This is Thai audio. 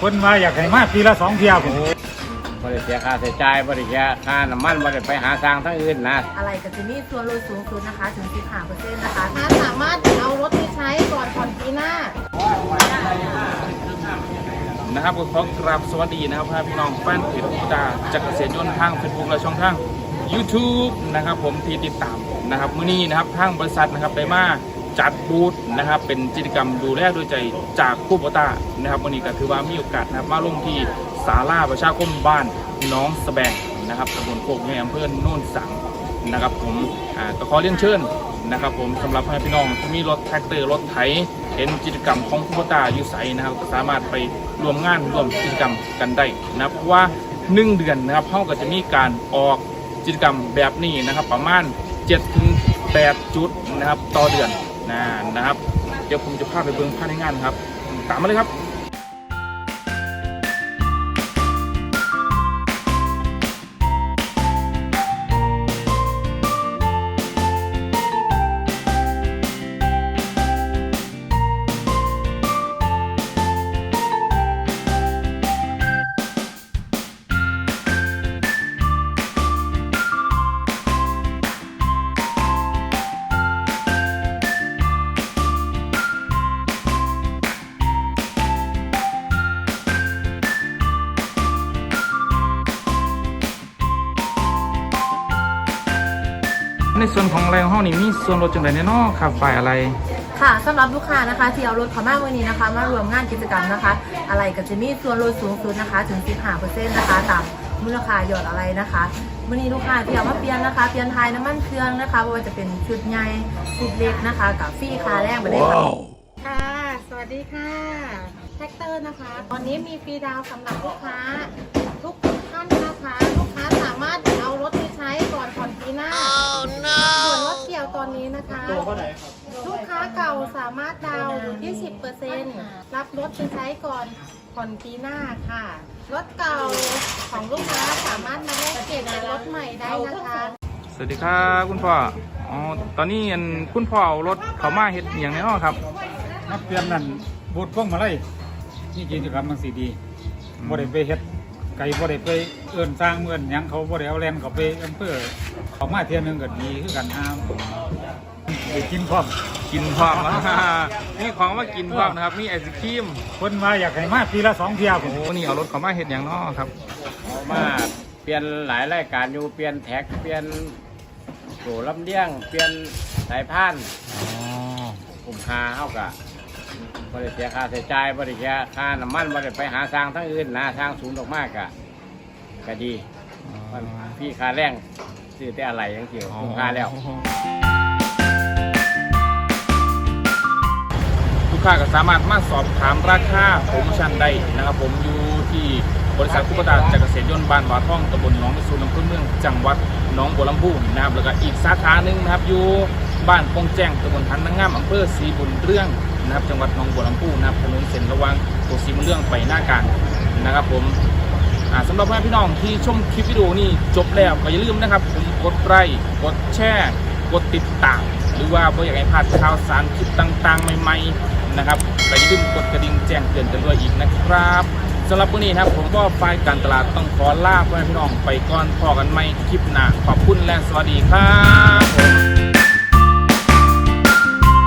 เพิ่นว่าอยากให้มาปีละสองเที่ยวผมบริเสียค่าใช้จ่ายบริเสียค่าน้ำมันบริไปหาสร้างทั้งอื่นนะ อะไรก็จะมีส่วนลดสูงสุดนะคะ ถึง 15%นะคะถ้าสามารถเอารถไปใช้ก่อนผ่อนปีหน้า นะครับผมขอกราบสวัสดีนะครับพี่น้องแฟนเพจตาจักรเกษตรยนต์ทางเฟซบุ๊กและช่องทาง YouTube นะครับผมที่ติดตามนะครับมื้อนี้นะครับทางบริษัทนะครับได้มา จัดบูธนะครับ เป็นกิจกรรมดูแลด้วยใจจากคู่ปตานะครับวันนี้ก็ถือว่ามีโอกาสนะครับมาลงที่ศาลาประชาคมบ้านน้องสแบงนะครับตำบลโคกในอำเภอโน่นสังนะครับ ผมก็ขอเรียนเชิญนะครับผมสำหรับพี่น้องที่มีรถแท็กเตอร์รถไถเห็นกิจกรรมของคู่ปตาอยู่ใสนะครับก็สามารถไปร่วมงานร่วมกิจกรรมกันได้นะครับเพราะว่าหนึ่งเดือนนะครับเขาก็จะมีการออกกิจกรรมแบบนี้นะครับ ประมาณ7ถึง8จุดนะครับต่อเดือน นะนะครับ เดี๋ยวผมจะพาไปเบิ่งภายในงานครับ ตามมาเลยครับ ในส่วนของแรงห้องนี่มีส่วนลดจังไดแน่นอนครับฝ่ายอะไร ค่ะสำหรับลูกค้านะคะที่เอารถเขามาวันนี้นะคะ มารวมงานกิจกรรมนะคะ อะไรก็จะมีส่วนลดสูงสุดนะคะ ถึง 15%นะคะตามมูลค่ายอดอะไรนะคะวันนี้ลูกค้าที่เอามาเปลี่ยนนะคะเปลี่ยนไทยน้ำมันเครื่องนะคะไม่ว่าจะเป็นชุดใหญ่ชุดเล็กนะคะ กับฟรีคาแรกไปได้ค่ะค่ะ สวัสดีค่ะแท็กเตอร์นะคะ ตอนนี้มีฟรีดาวน์สำหรับลูกค้า นี้นะคะลูกค้าเก่าสามารถดาวน์อยู่ที่ 10%รับรถไปใช้ก่อนผ่อนปีหน้าค่ะ รถเก่าของลูกค้าสามารถมาแลกเปลี่ยนเป็นรถใหม่ได้นะคะสวัสดีครับคุณพ่อ อ๋อ ตอนนี้อันคุณพ่อเอารถเขามาเฮ็ดอหย่างแน่นอนครับ นักเปลี่ยนนั่นบูดพวงมาไล่นี่กิจกรรมมันสีดีบ่ได้ไปเฮ็ดไก่บ่ได้ไปเอื้อนสร้างเอื้อนหยังเขาบ่ได้เอาแลนเขาไปอำเภอเขามาเที่ยวหนึงก็ดีคือกันห้าม ไปกินพร้อมกินความแล้วมีของมากินความนะครับ มีไอศครีมเพิ่นว่าอยากให้มาปีละสองเที่ยวผมโอ้นี่เอารถเขามาเฮ็ดอย่างเนอครับเอามาเปลี่ยนหลายรายการอยู่เปลี่ยนแท็กเปลี่ยนโถลำเลียง เปลี่ยนสายพานอ๋อคุ้มค่าเท่ากับบริเสียค่าใช้จ่ายบริเสียค่าน้ำมันบริไปหาสร้างทั้งอื่นนะสร้างศูนย์ออกมากกะก็ดีมันพี่ค่าแรงซื้อแต่อะไรยังเกี่ยวคุ้มค่าแล้ว กค้าก็สามารถมาสอบถามราคาโปรโมชั่นได้นะครับผมอยู่ที่บริษัทคุปตาจักรเกษตรยนต์บ้านบาท่องตำบลหนองกระสุนอำเภอเมืองจังหวัดหนองบัวลำพูนะครับแล้วก็อีกสาขาหนึ่งนะครับอยู่บ้านปงแจ้งตำบลทันนางงามอำเภอศรีบุญเรื่องนะครับจังหวัดหนองบัวลำพูนะครับถนนเส้นระหว่างตัวศรีบุญเรื่องไปหน้าการนะครับผมสำหรับพี่น้องที่ชมคลิปวิดีโอนี้จบแล้วก็อย่าลืมนะครับผมกดไลค์กดแชร์กดติดตาม หรือว่าบ่อยากให้พลาดข่าวสารคลิปต่างๆ ใหม่ๆ นะครับและอย่าลืมกดกระดิ่งแจ้งเตือนกันด้วยอีกนะครับสำหรับวันนี้นะครับผมก็ฝ่ายการตลาดต้องขอลาพ่อแม่พี่น้องไปก่อนพอกันไหมคลิปหน้าขอบคุณและสวัสดีครับ